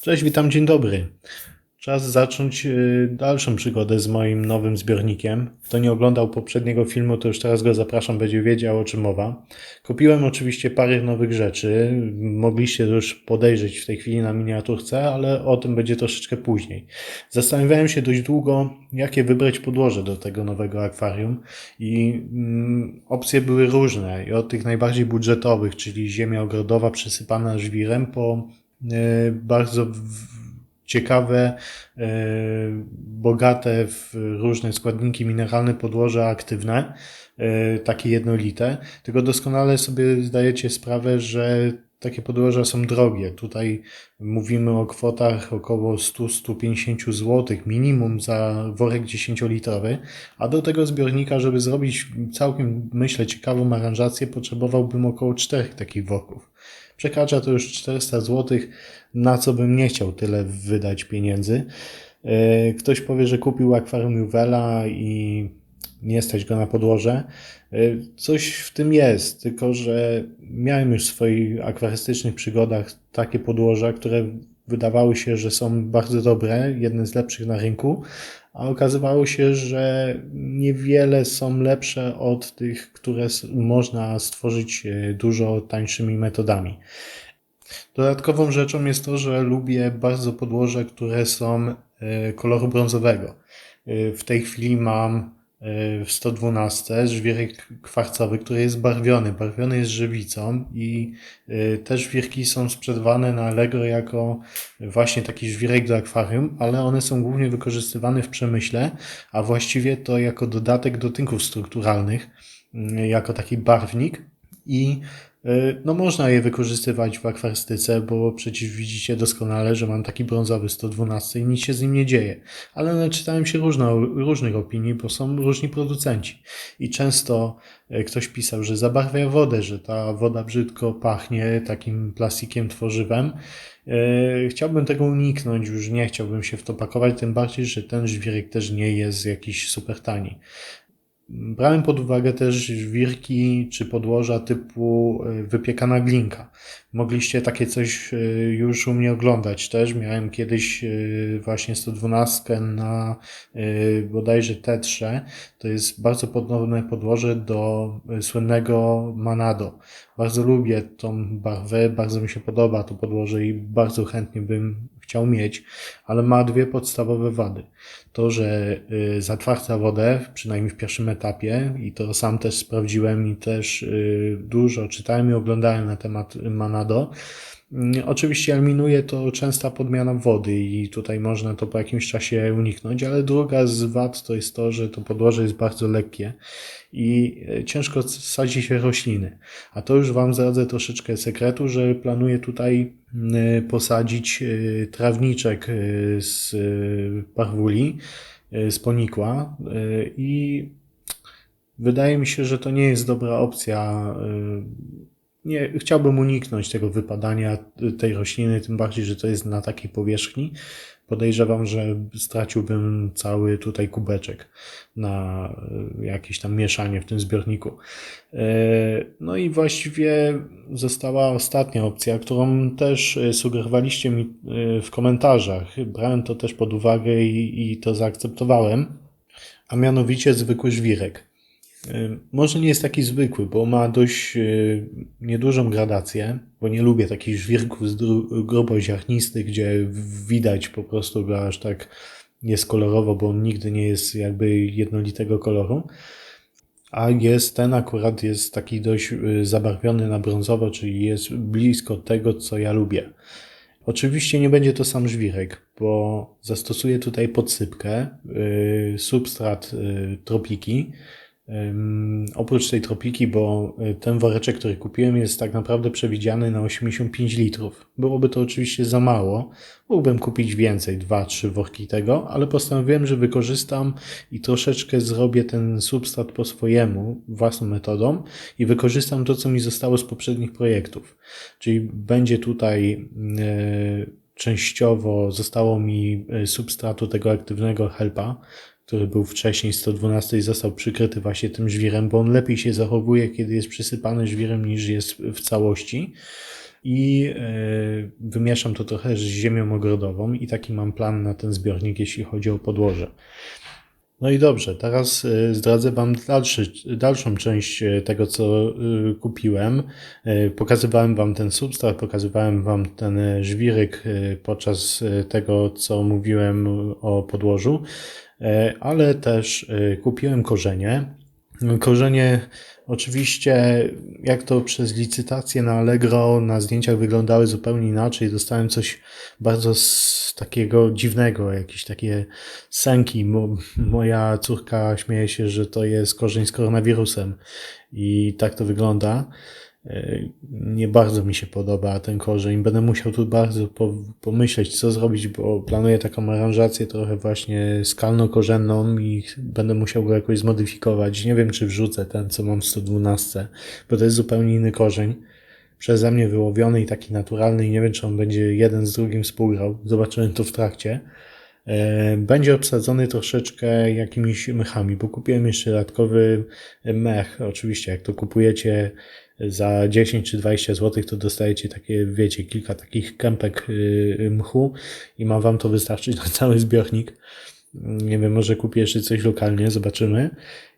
Cześć, witam, dzień dobry. Czas zacząć y, dalszą przygodę z moim nowym zbiornikiem. Kto nie oglądał poprzedniego filmu, to już teraz go zapraszam, będzie wiedział o czym mowa. Kupiłem oczywiście parę nowych rzeczy. Mogliście już podejrzeć w tej chwili na miniaturce, ale o tym będzie troszeczkę później. Zastanawiałem się dość długo, jakie wybrać podłoże do tego nowego akwarium i mm, opcje były różne. I od tych najbardziej budżetowych, czyli ziemia ogrodowa przysypana żwirem, po bardzo w- ciekawe, e, bogate w różne składniki mineralne podłoża aktywne, e, takie jednolite. Tylko doskonale sobie zdajecie sprawę, że takie podłoża są drogie. Tutaj mówimy o kwotach około 100-150 zł minimum za worek 10-litrowy, a do tego zbiornika, żeby zrobić całkiem, myślę, ciekawą aranżację, potrzebowałbym około 4 takich worków. Przekracza to już 400 zł, na co bym nie chciał tyle wydać pieniędzy. E, Ktoś powie, że kupił akwarium Juwela i nie stać go na podłoże. E, Coś w tym jest, tylko że miałem już w swoich akwarystycznych przygodach takie podłoża, które wydawały się, że są bardzo dobre, jedne z lepszych na rynku, a okazywało się, że niewiele są lepsze od tych, które można stworzyć e, dużo tańszymi metodami. Dodatkową rzeczą jest to, że lubię bardzo podłoże, które są e, koloru brązowego. W tej chwili mam w 112 żwirek kwarcowy, który jest barwiony. Barwiony jest żywicą i e, te żwirki są sprzedawane na Allegro jako właśnie taki żwirek do akwarium, ale one są głównie wykorzystywane w przemyśle, a właściwie to jako dodatek do tynków strukturalnych, mm, jako taki barwnik i y, no można je wykorzystywać w akwarystyce, bo przecież widzicie doskonale, że mam taki brązowy 112 i nic się z nim nie dzieje. Ale naczytałem się różno, różnych opinii, bo są różni producenci. I często y, ktoś pisał, że zabarwia wodę, że ta woda brzydko pachnie takim plastikiem, tworzywem. Y, Chciałbym tego uniknąć, już nie chciałbym się w to pakować, tym bardziej, że ten żwirek też nie jest jakiś super tani. Brałem pod uwagę też żwirki czy podłoża typu y, wypiekana glinka. Mogliście takie coś y, już u mnie oglądać też. Miałem kiedyś y, właśnie 112 na bodajże Tetrze. To jest bardzo podobne podłoże do słynnego Manado. Bardzo lubię tą barwę, bardzo mi się podoba to podłoże i bardzo chętnie bym chciał mieć, ale ma dwie podstawowe wady. To, że y, zatwarza wodę, przynajmniej w pierwszym etapie, i to sam też sprawdziłem i też y, dużo czytałem i oglądałem na temat Manado. Oczywiście eliminuje to częsta podmiana wody i tutaj można to po jakimś czasie uniknąć, ale druga z wad to jest to, że to podłoże jest bardzo lekkie i e, ciężko sadzi się rośliny. A to już Wam zdradzę troszeczkę sekretu, że planuję tutaj mm, posadzić e, trawniczek e, z e, parwuli, e, z ponikła e, i wydaje mi się, że to nie jest dobra opcja. Nie, chciałbym uniknąć tego wypadania tej rośliny, tym bardziej, że to jest na takiej powierzchni. Podejrzewam, że straciłbym cały tutaj kubeczek na e, jakieś tam mieszanie w tym zbiorniku. E, No i właściwie została ostatnia opcja, którą też e, sugerowaliście mi w komentarzach. Brałem to też pod uwagę i, i to zaakceptowałem, a mianowicie zwykły żwirek. Y, Może nie jest taki zwykły, bo ma dość y, niedużą gradację, bo nie lubię takich żwirków gruboziarnistych, gdzie widać po prostu go aż tak jest kolorowo, bo on nigdy nie jest jakby jednolitego koloru. A jest ten akurat jest taki dość y, zabarwiony na brązowo, czyli jest blisko tego, co ja lubię. Oczywiście nie będzie to sam żwirek, bo zastosuję tutaj podsypkę, substrat tropiki. Oprócz tej tropiki, bo y, ten woreczek, który kupiłem, jest tak naprawdę przewidziany na 85 litrów. Byłoby to oczywiście za mało. Mógłbym kupić więcej, 2-3 worki tego, ale postanowiłem, że wykorzystam i troszeczkę zrobię ten substrat po swojemu, własną metodą i wykorzystam to, co mi zostało z poprzednich projektów. Czyli będzie tutaj y, częściowo zostało mi y, substratu tego aktywnego helpa, który był wcześniej 112 i został przykryty właśnie tym żwirem, bo on lepiej się zachowuje, kiedy jest przysypany żwirem niż jest w całości. i e, wymieszam to trochę z ziemią ogrodową i taki mam plan na ten zbiornik, jeśli chodzi o podłoże. No i dobrze, teraz e, zdradzę Wam dalszy, dalszą część e, tego, co kupiłem. Pokazywałem Wam ten substrat, pokazywałem Wam ten żwirek podczas tego, co mówiłem o podłożu, ale też kupiłem korzenie. Korzenie Oczywiście, jak to przez licytację na Allegro na zdjęciach wyglądały zupełnie inaczej. Dostałem coś bardzo takiego dziwnego, jakieś takie sęki. Mo moja córka śmieje się, że to jest korzeń z koronawirusem i tak to wygląda. E, nie bardzo mi się podoba ten korzeń. Będę musiał tu bardzo pomyśleć, co zrobić, bo planuję taką aranżację trochę właśnie skalno-korzenną i będę musiał go jakoś zmodyfikować. Nie wiem, czy wrzucę ten, co mam w 112, bo to jest zupełnie inny korzeń. Przeze mnie wyłowiony i taki naturalny i nie wiem, czy on będzie jeden z drugim współgrał. Zobaczymy to w trakcie. E, będzie obsadzony troszeczkę jakimiś mechami, bo kupiłem jeszcze dodatkowy mech. Oczywiście, jak to kupujecie za 10 czy 20 zł, to dostajecie takie, wiecie, kilka takich kępek y, mchu i ma Wam to wystarczyć na cały zbiornik. Nie wiem, może kupię jeszcze coś lokalnie, zobaczymy.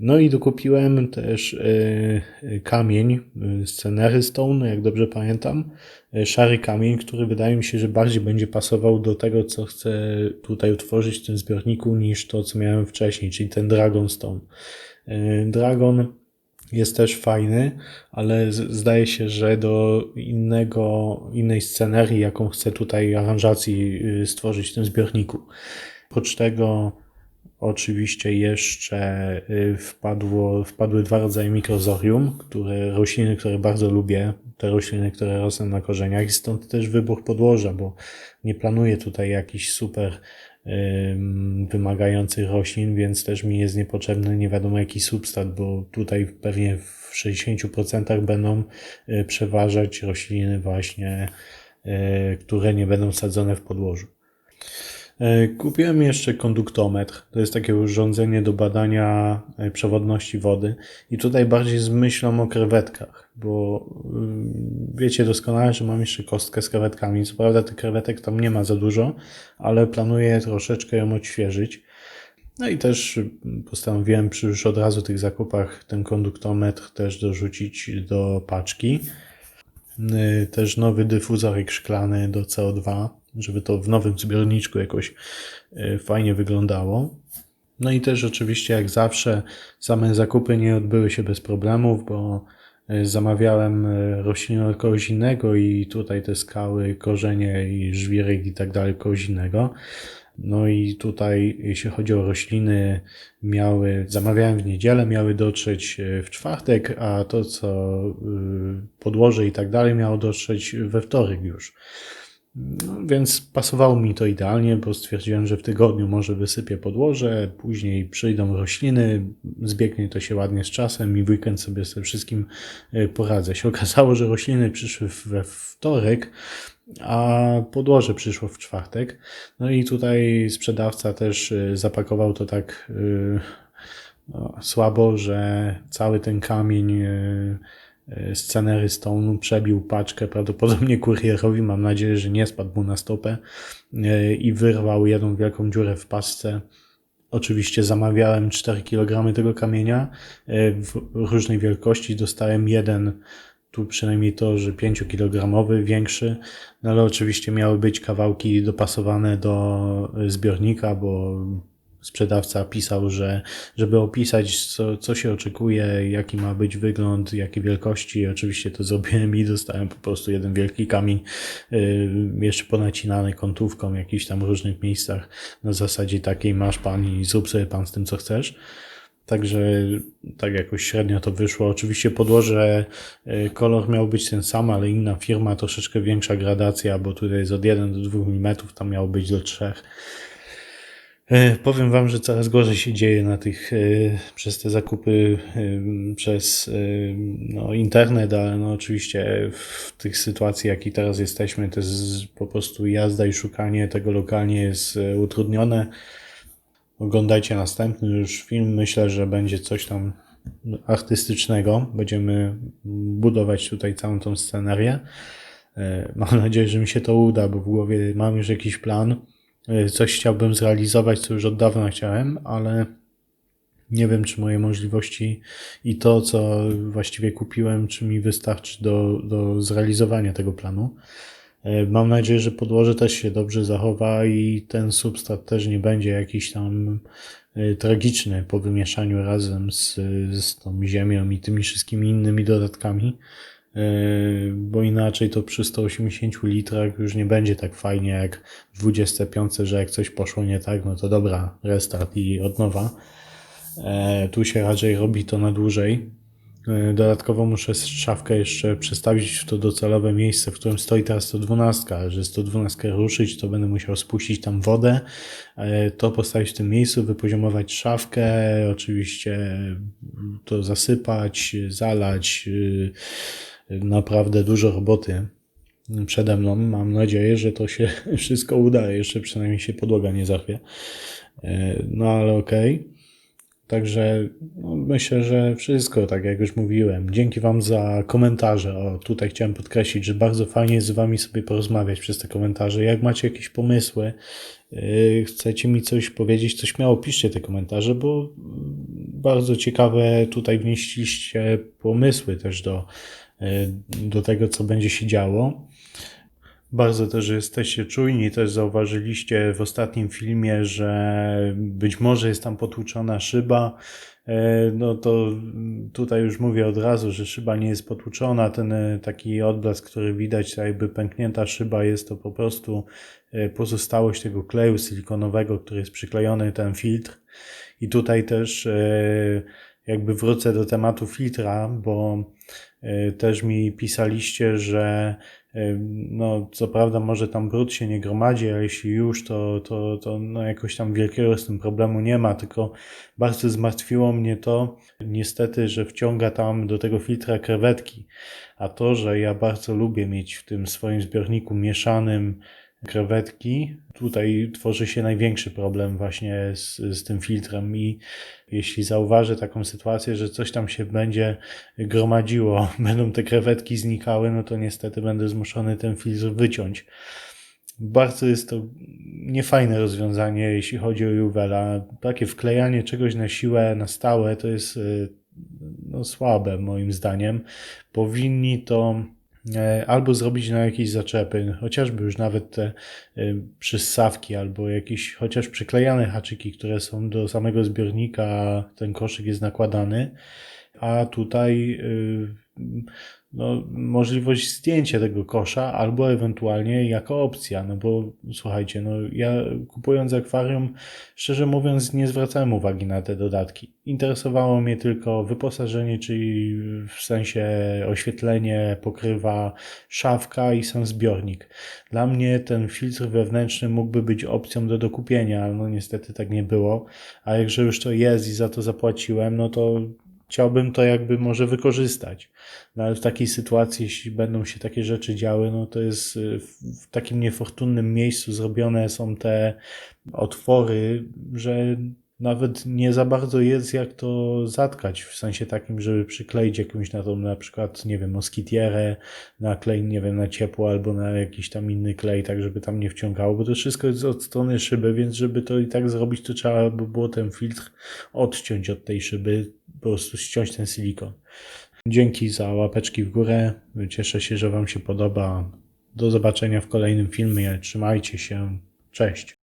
No i dokupiłem też y, kamień z Stone, jak dobrze pamiętam. Szary kamień, który wydaje mi się, że bardziej będzie pasował do tego, co chcę tutaj utworzyć w tym zbiorniku, niż to, co miałem wcześniej, czyli ten Dragon Stone. Y, Dragon jest też fajny, ale zdaje się, że do innego, innej scenerii, jaką chcę tutaj aranżacji y, stworzyć w tym zbiorniku. Oprócz tego oczywiście jeszcze y, wpadło, wpadły dwa rodzaje mikrozorium, które, rośliny, które bardzo lubię, te rośliny, które rosną na korzeniach i stąd też wybór podłoża, bo nie planuję tutaj jakichś super wymagających roślin, więc też mi jest niepotrzebny nie wiadomo jaki substrat, bo tutaj pewnie w 60% będą y, przeważać rośliny właśnie, y, które nie będą sadzone w podłożu. E, kupiłem jeszcze konduktometr. To jest takie urządzenie do badania e, przewodności wody. I tutaj bardziej z myślą o krewetkach, bo y, wiecie doskonale, że mam jeszcze kostkę z krewetkami. Co prawda tych krewetek tam nie ma za dużo, ale planuję troszeczkę ją odświeżyć. No i też postanowiłem przy już od razu tych zakupach ten konduktometr też dorzucić do paczki. Y, też nowy dyfuzorek szklany do CO2 żeby to w nowym zbiorniczku jakoś e, fajnie wyglądało. No i też oczywiście, jak zawsze, same zakupy nie odbyły się bez problemów, bo e, zamawiałem e, rośliny od kogoś innego i tutaj te skały, korzenie i żwirek i tak dalej kogoś innego. No i tutaj, jeśli chodzi o rośliny, miały, zamawiałem w niedzielę, miały dotrzeć w czwartek, a to, co podłoże i tak dalej, miało dotrzeć we wtorek już. No, więc pasowało mi to idealnie, bo stwierdziłem, że w tygodniu może wysypię podłoże, później przyjdą rośliny, zbiegnie to się ładnie z czasem i weekend sobie z tym wszystkim e, poradzę. Się okazało, że rośliny przyszły we wtorek, a podłoże przyszło w czwartek. No i tutaj sprzedawca też e, zapakował to tak e, no, słabo, że cały ten kamień E, scenarystą przebił paczkę prawdopodobnie kurierowi, mam nadzieję, że nie spadł mu na stopę. E, i wyrwał jedną wielką dziurę w pasce. Oczywiście zamawiałem 4 kg tego kamienia. E, w różnej wielkości, dostałem jeden. Tu przynajmniej to, że 5 kg większy, no ale oczywiście miały być kawałki dopasowane do zbiornika, bo sprzedawca pisał, że żeby opisać, co, co się oczekuje, jaki ma być wygląd, jakie wielkości. Oczywiście to zrobiłem i dostałem po prostu jeden wielki kamień, yy, jeszcze ponacinany kątówką w jakichś tam różnych miejscach. Na zasadzie takiej masz pan i zrób sobie pan z tym, co chcesz. Także tak jakoś średnio to wyszło. Oczywiście podłoże, y, kolor miał być ten sam, ale inna firma, troszeczkę większa gradacja, bo tutaj jest od 1 do 2 mm, tam miało być do 3 E, powiem Wam, że coraz gorzej się dzieje na tych, e, przez te zakupy, e, przez no, internet, ale no, oczywiście w tych sytuacji, jaki teraz jesteśmy, to jest po prostu jazda i szukanie tego lokalnie jest utrudnione. Oglądajcie następny już film. Myślę, że będzie coś tam artystycznego. Będziemy budować tutaj całą tą scenerię. E, Mam nadzieję, że mi się to uda, bo w głowie mam już jakiś plan. E, Coś chciałbym zrealizować, co już od dawna chciałem, ale nie wiem, czy moje możliwości i to, co właściwie kupiłem, czy mi wystarczy do, do zrealizowania tego planu. E, Mam nadzieję, że podłoże też się dobrze zachowa i ten substrat też nie będzie jakiś tam e, tragiczny po wymieszaniu razem z, z tą ziemią i tymi wszystkimi innymi dodatkami, bo inaczej to przy 180 litrach już nie będzie tak fajnie jak w 25, że jak coś poszło nie tak, no to dobra, restart i od nowa. E, Tu się raczej robi to na dłużej. E, Dodatkowo muszę szafkę jeszcze przestawić w to docelowe miejsce, w którym stoi teraz 112, a że 112 ruszyć, to będę musiał spuścić tam wodę, e, to postawić w tym miejscu, wypoziomować szafkę, oczywiście to zasypać, zalać. Naprawdę dużo roboty przede mną. Mam nadzieję, że to się wszystko uda, jeszcze przynajmniej się podłoga nie zachwie. E, No ale okej. Także no, myślę, że wszystko, tak jak już mówiłem. Dzięki Wam za komentarze. O, tutaj chciałem podkreślić, że bardzo fajnie jest z Wami sobie porozmawiać przez te komentarze. Jak macie jakieś pomysły, yy, chcecie mi coś powiedzieć, to śmiało piszcie te komentarze, bo bardzo ciekawe tutaj wnieśliście pomysły też do, do tego, co będzie się działo. Bardzo też jesteście czujni, też zauważyliście w ostatnim filmie, że być może jest tam potłuczona szyba. E, No to tutaj już mówię od razu, że szyba nie jest potłuczona. Ten e, taki odblask, który widać, jakby pęknięta szyba, jest to po prostu e, pozostałość tego kleju silikonowego, który jest przyklejony ten filtr. I tutaj też e, jakby wrócę do tematu filtra, bo e, też mi pisaliście, że e, no, co prawda może tam brud się nie gromadzi, a jeśli już, to, to, to no, jakoś tam wielkiego z tym problemu nie ma, tylko bardzo zmartwiło mnie to niestety, że wciąga tam do tego filtra krewetki, a to, że ja bardzo lubię mieć w tym swoim zbiorniku mieszanym krewetki, tutaj tworzy się największy problem właśnie z, z tym filtrem i jeśli zauważę taką sytuację, że coś tam się będzie gromadziło, będą te krewetki znikały, no to niestety będę zmuszony ten filtr wyciąć. Bardzo jest to niefajne rozwiązanie, jeśli chodzi o Juwela. Takie wklejanie czegoś na siłę, na stałe, to jest y, no, słabe moim zdaniem. Powinni to e, albo zrobić na jakieś zaczepy, chociażby już nawet te y, przyssawki, albo jakieś chociaż przyklejane haczyki, które są do samego zbiornika, ten koszyk jest nakładany. A tutaj y, no, możliwość zdjęcia tego kosza, albo ewentualnie jako opcja, no bo słuchajcie, no ja kupując akwarium, szczerze mówiąc, nie zwracałem uwagi na te dodatki. Interesowało mnie tylko wyposażenie, czyli w sensie oświetlenie, pokrywa, szafka i sam zbiornik. Dla mnie ten filtr wewnętrzny mógłby być opcją do dokupienia, no niestety tak nie było, a jakże już to jest i za to zapłaciłem, no to chciałbym to jakby może wykorzystać. No ale w takiej sytuacji, jeśli będą się takie rzeczy działy, no to jest y, w w takim niefortunnym miejscu zrobione są te otwory, że nawet nie za bardzo jest jak to zatkać, w sensie takim, żeby przykleić jakąś na tą na przykład, nie wiem, moskitierę, na klej, nie wiem, na ciepło albo na jakiś tam inny klej, tak żeby tam nie wciągało, bo to wszystko jest od strony szyby, więc żeby to i tak zrobić, to trzeba by było ten filtr odciąć od tej szyby, po prostu ściąć ten silikon. Dzięki za łapeczki w górę. Cieszę się, że Wam się podoba. Do zobaczenia w kolejnym filmie. Trzymajcie się. Cześć.